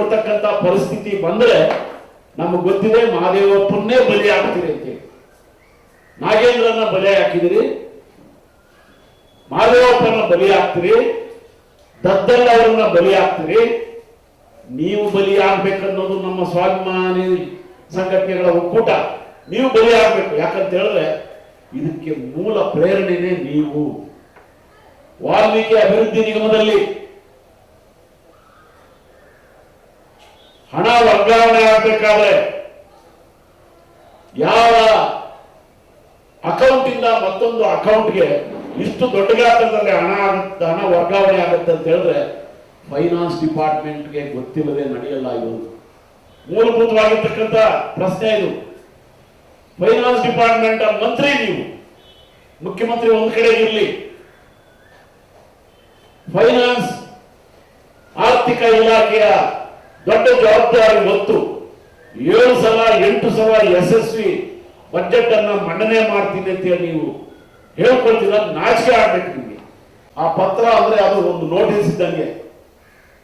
ನೀವೇನಾದರೂ ಕೊಡ್ತಕ್ಕಂತ ಪರಿಸ್ಥಿತಿ ಬಂದ್ರೆ ನಮಗೆ ಗೊತ್ತಿದೆ ಮಹಾದೇವಪ್ಪನ್ನೇ ಬಲಿ ಹಾಕ್ತೀರಿ ಅಂತೇಳಿ ನಾಗೇಂದ್ರನ ಬಲಿ ಹಾಕಿದಿರಿ. ಮಹಾದೇವಪ್ಪನ ಬಲಿ ಹಾಕ್ತೀರಿ. ದದ್ದಲ್ ಅವರನ್ನ ಬಲಿ ಹಾಕ್ತೀರಿ. ನೀವು ಬಲಿ ಆಗ್ಬೇಕನ್ನೋದು ನಮ್ಮ ಸ್ವಾಭಿಮಾನಿ ಸಂಘಟನೆಗಳ ಒಕ್ಕೂಟ. ನೀವು ಬಲಿ ಆಗ್ಬೇಕು. ಯಾಕಂತ ಹೇಳಿದ್ರೆ ಇದಕ್ಕೆ ಮೂಲ ಪ್ರೇರಣೆನೇ ನೀವು. ವಾಲ್ಮೀಕಿ ಅಭಿವೃದ್ಧಿ ನಿಗಮದಲ್ಲಿ ಹಣ ವರ್ಗಾವಣೆ ಆಗಬೇಕಾದ್ರೆ ಯಾವ ಅಕೌಂಟ್ ಇಂದ ಮತ್ತೊಂದು ಅಕೌಂಟ್ಗೆ ಇಷ್ಟು ದೊಡ್ಡ ಗಾತ್ರದಲ್ಲಿ ಹಣ ಆಗುತ್ತೆ, ಹಣ ವರ್ಗಾವಣೆ ಆಗುತ್ತೆ ಅಂತ ಹೇಳಿದ್ರೆ ಫೈನಾನ್ಸ್ ಡಿಪಾರ್ಟ್ಮೆಂಟ್ಗೆ ಗೊತ್ತಿಲ್ಲದೆ ನಡೆಯಲ್ಲ ಇದು. ಮೂಲಭೂತವಾಗಿರ್ತಕ್ಕಂಥ ಪ್ರಶ್ನೆ ಇದು. ಫೈನಾನ್ಸ್ ಡಿಪಾರ್ಟ್ಮೆಂಟ್ ಮಂತ್ರಿ ನೀವು. ಮುಖ್ಯಮಂತ್ರಿ ಒಂದು ಕಡೆ ಇರಲಿ. ಫೈನಾನ್ಸ್ ಆರ್ಥಿಕ ಇಲಾಖೆಯ ದೊಡ್ಡ ಜವಾಬ್ದಾರಿ ಹೊತ್ತು ಏಳು ಸಲ, ಎಂಟು ಸಲ ಯಶಸ್ವಿ ಬಜೆಟ್ ಅನ್ನ ಮಂಡನೆ ಮಾಡ್ತೀನಿ ಅಂತ ನೀವು ಹೇಳ್ಕೊಳ್ತೀರ, ನಾಚಿಕೆ ಆಗ್ಬೇಕು ನಿಮಗೆ. ಆ ಪತ್ರ ಅಂದ್ರೆ ಅದು ಒಂದು ನೋಟಿಸ್ ಇದ್ದಂಗೆ.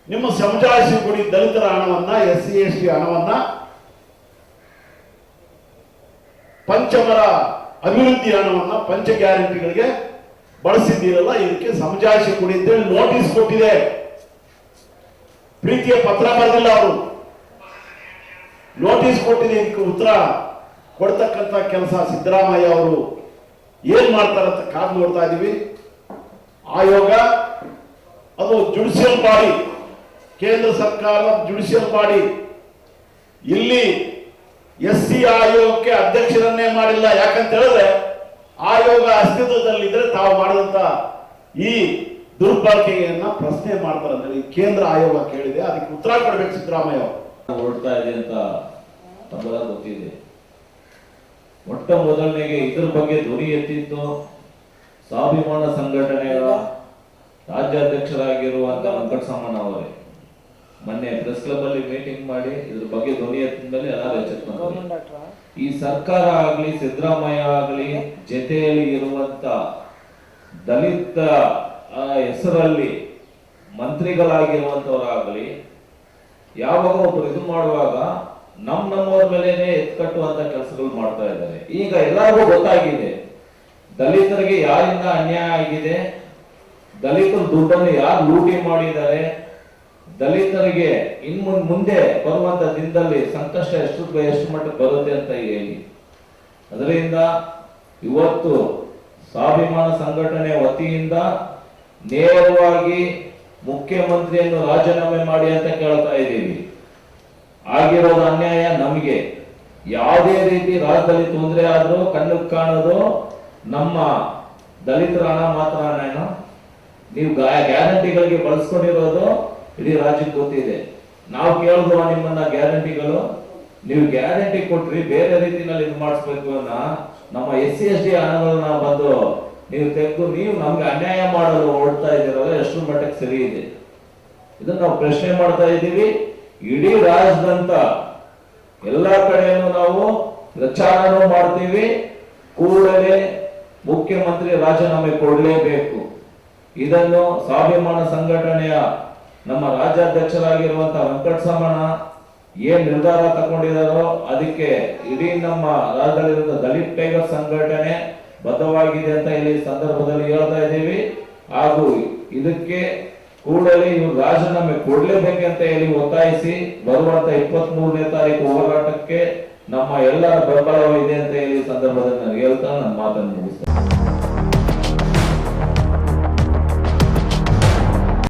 ನಿಮ್ಮ ಸಮಜಾಯಿಸಿ ಕೊಡಿ ದಲಿತರ ಹಣವನ್ನ ಎಸ್ ಸಿ ಎಸ್ ಟಿ ಹಣವನ್ನ. ಪಂಚಮರ ಅಭಿವೃದ್ಧಿ ಹಣವನ್ನ ಪಂಚ ಗ್ಯಾರಂಟಿಗಳಿಗೆ ಬಳಸಿದ್ದೀರಲ್ಲ, ಇದಕ್ಕೆ ಸಮಜಾಯಿಸಿ ಕೊಡಿ ಅಂತೇಳಿ ನೋಟಿಸ್ ಕೊಟ್ಟಿದೆ. ಪ್ರೀತಿಯ ಪತ್ರ ಬರೆದಿಲ್ಲ ಅವರು. ನೋಟಿಸ್ ಕೊಟ್ಟಿದೆ ಇದಕ್ಕೆ ಉತ್ತರ ಕೊಡ್ತಕ್ಕಂಥ ಕೆಲಸ ಸಿದ್ದರಾಮಯ್ಯ ಅವರು. ಏನ್ ಮಾಡ್ತಾರಂತ ಕಾದು ನೋಡ್ತಾ ಇದೀವಿ. ಆಯೋಗ, ಅದು ಜುಡಿಷಿಯಲ್ ಬಾಡಿ ಕೇಂದ್ರ ಸರ್ಕಾರದ ಜುಡಿಷಿಯಲ್ ಬಾಡಿ ಇಲ್ಲಿ ಎಸ್ ಸಿ ಆಯೋಗಕ್ಕೆ ಅಧ್ಯಕ್ಷರನ್ನೇ ಮಾಡಿಲ್ಲ. ಯಾಕಂತ ಹೇಳಿದ್ರೆ, ಆಯೋಗ ಅಸ್ತಿತ್ವದಲ್ಲಿದ್ರೆ ತಾವು ಮಾಡಿದಂತ ಈ ದುರ್ಬಳಕೆಯನ್ನ ಪ್ರಶ್ನೆ ಮಾಡ್ತಾರೆ ಅಂತ ಹೇಳಿ ಕೇಂದ್ರ ಆಯೋಗ ಕೇಳಿದೆ ಅದಕ್ಕೆ ಉತ್ತರ ಕೊಡ್ಬೇಕು ಸಿದ್ದರಾಮಯ್ಯ ಅವರು. ಹೊರಡ್ತಾ ಇದೆ ಅಂತ ತಮ್ಮೆಲ್ಲ ಗೊತ್ತಿದೆ. ಮೊಟ್ಟ ಮೊದಲನೆಗೆ ಇದ್ರ ಬಗ್ಗೆ ಧ್ವನಿ ಎತ್ತಿದ್ದು ಸ್ವಾಭಿಮಾನ ಸಂಘಟನೆಗಳ ರಾಜ್ಯಾಧ್ಯಕ್ಷರಾಗಿರುವಂತ ವೆಂಕಟಸಮ್ಮಣ್ಣ ಅವರೇ ಮೊನ್ನೆ ಪ್ರೆಸ್ ಕ್ಲಬ್ ಅಲ್ಲಿ ಮೀಟಿಂಗ್ ಮಾಡಿ ಇದ್ರ ಬಗ್ಗೆ ಧ್ವನಿ ಎತ್ತಿದ ಮೇಲೆ ಎಲ್ಲರೂ ಎಚ್ಚೆತ್ಕೊಂಡ್ರು ಈ ಸರ್ಕಾರ ಆಗ್ಲಿ ಸಿದ್ದರಾಮಯ್ಯ ಆಗ್ಲಿ ಜತೆಯಲ್ಲಿ ಇರುವಂತ ದಲಿತ ಹೆಸರಲ್ಲಿ ಮಂತ್ರಿಗಳಾಗಿರುವಂತವರಾಗಲಿ, ಯಾವಾಗ ಒಬ್ಬರು ಇದು ಮಾಡುವಾಗ ನಮ್ ನಮ್ಮವ್ರ ಮೇಲೇನೆ ಎತ್ಕಟ್ಟುವಂತ ಕೆಲಸಗಳು ಮಾಡ್ತಾ ಇದ್ದಾರೆ. ಈಗ ಎಲ್ಲರಿಗೂ ಗೊತ್ತಾಗಿದೆ, ದಲಿತರಿಗೆ ಯಾರಿಂದ ಅನ್ಯಾಯ ಆಗಿದೆ, ದಲಿತರ ದುಡ್ಡನ್ನು ಯಾರು ಲೂಟಿ ಮಾಡಿದ್ದಾರೆ, ದಲಿತರಿಗೆ ಇನ್ ಮುಂದೆ ಬರುವಂತ ದಿನದಲ್ಲಿ ಸಂಕಷ್ಟ ಎಷ್ಟು ಎಷ್ಟು ಮಟ್ಟಕ್ಕೆ ಬರುತ್ತೆ ಅಂತ ಹೇಳಿ. ಅದರಿಂದ ಇವತ್ತು ಸ್ವಾಭಿಮಾನ ಸಂಘಟನೆ ವತಿಯಿಂದ ನೇರವಾಗಿ ಮುಖ್ಯಮಂತ್ರಿಯನ್ನು ರಾಜೀನಾಮೆ ಮಾಡಿ ಅಂತ ಕೇಳ್ತಾ ಇದ್ದೀವಿ. ಆಗಿರೋದು ಅನ್ಯಾಯ ನಮಗೆ. ಯಾವುದೇ ರೀತಿ ರಾಜ್ಯದಲ್ಲಿ ತೊಂದರೆ ಆದರೂ ಕಣ್ಣು ಕಾಣೋದು ನಮ್ಮ ದಲಿತರ ಹಣ ಮಾತ್ರ ನೀವು ಗ್ಯಾರಂಟಿಗಳಿಗೆ ಬಳಸ್ಕೊಂಡಿರೋದು ಇಡೀ ರಾಜ್ಯಕ್ಕೆ ಗೊತ್ತಿದೆ. ನಾವು ಕೇಳಿದ್ವ ನಿಮ್ಮನ್ನ ಗ್ಯಾರಂಟಿಗಳು, ನೀವು ಗ್ಯಾರಂಟಿ ಕೊಟ್ರಿ ಬೇರೆ ರೀತಿಯಲ್ಲಿ ಇದು ಮಾಡಿಸ್ಬೇಕು ಅನ್ನ ನಮ್ಮ ಎಸ್ ಸಿ ಎಸ್ ಡಿ ಹಣಗಳನ್ನ ಬಂದು ನೀವು ತೆಗೆದು, ನೀವು ನಮ್ಗೆ ಅನ್ಯಾಯ ಮಾಡಲು ಹೊರಡ್ತಾ ಇದ್ದೀರಲ್ಲ ಎಷ್ಟು ಮಟ್ಟಕ್ಕೆ ಸರಿ ಇದೆ? ಇದನ್ನ ನಾವು ಪ್ರಶ್ನೆ ಮಾಡ್ತಾ ಇದ್ದೀವಿ. ಇಡೀ ರಾಜ್ಯದಂತ ಎಲ್ಲಾ ಕಡೆಯನ್ನು ನಾವು ಪ್ರಚಾರನೂ ಮಾಡ್ತೀವಿ. ಕೂಡಲೇ ಮುಖ್ಯಮಂತ್ರಿ ರಾಜೀನಾಮೆ ಕೊಡಲೇಬೇಕು. ಇದನ್ನು ಸ್ವಾಭಿಮಾನ ಸಂಘಟನೆಯ ನಮ್ಮ ರಾಜ್ಯಾಧ್ಯಕ್ಷರಾಗಿರುವಂತಹ ವೆಂಕಟಸಮಣ ಏನ್ ನಿರ್ಧಾರ ತಗೊಂಡಿದಾರೋ ಅದಕ್ಕೆ ಇಡೀ ನಮ್ಮ ರಾಜ್ಯದಲ್ಲಿರುವ ದಲಿತ ಟೈಗರ್ ಸಂಘಟನೆ ಬದ್ಧವಾಗಿದೆ ಅಂತ ಇಲ್ಲಿ ಸಂದರ್ಭದಲ್ಲಿ ಹೇಳ್ತಾ ಇದ್ದೀವಿ. ಹಾಗೂ ಇದಕ್ಕೆ ಕೂಡಲೇ ಇವರು ರಾಜೀನಾಮೆ ಕೊಡ್ಲೇಬೇಕಂತ ಹೇಳಿ ಒತ್ತಾಯಿಸಿ ಬರುವಂತ ಇಪ್ಪತ್ತ್ ಮೂರನೇ ತಾರೀಕು ಹೋರಾಟಕ್ಕೆ ನಮ್ಮ ಎಲ್ಲರ ಬೆಂಬಲವಿದೆ ಅಂತ ಹೇಳಿ ಸಂದರ್ಭದಲ್ಲಿ ನಾನು ಹೇಳ್ತಾ ನನ್ನ ಮಾತನ್ನು ಮುಗಿಸ್ತೇನೆ.